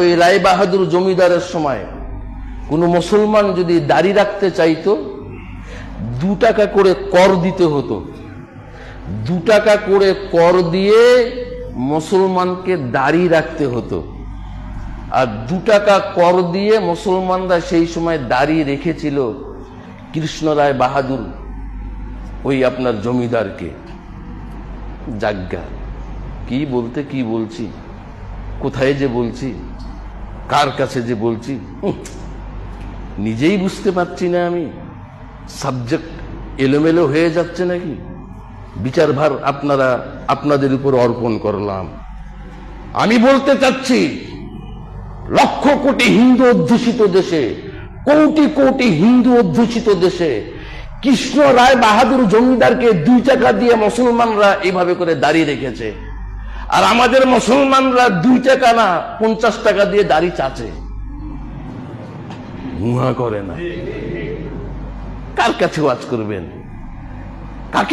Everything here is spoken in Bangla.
ওই রায় বাহাদুর জমিদারের সময় কোনো মুসলমান যদি দাড়ি রাখতে চাইতো, দু টাকা করে কর দিতে হতো। দু টাকা করে কর দিয়ে মুসলমানকে দাড়ি রাখতে হতো। আর দু টাকা কর দিয়ে মুসলমানরা সেই সময় দাড়ি রেখেছিল কৃষ্ণ রায় বাহাদুর ওই আপনার জমিদারকে। জাজ্ঞা কি বলতে কি বলছি, কোথায় যে বলছি। কার কাছে যে বলছি? নিজেই বুঝতে পারছি না আমি। সাবজেক্ট এলোমেলো হয়ে যাচ্ছে নাকি? বিচারভার আপনারা আপনাদের উপর অর্পণ করলাম। আমি বলতে চাচ্ছি, লক্ষ কোটি হিন্দু অধ্যুষিত দেশে, কোটি কোটি হিন্দু অধ্যুষিত দেশে কৃষ্ণ রায় বাহাদুর জমিদারকে দুই টাকা দিয়ে মুসলমানরা এইভাবে করে দাঁড়িয়ে রেখেছে। আর আমাদের মুসলমানরা দুই টাকা না, পঞ্চাশ টাকা দিয়ে দাড়ি চাচে। করে না। কার কাছে ওয়াজ করবেন?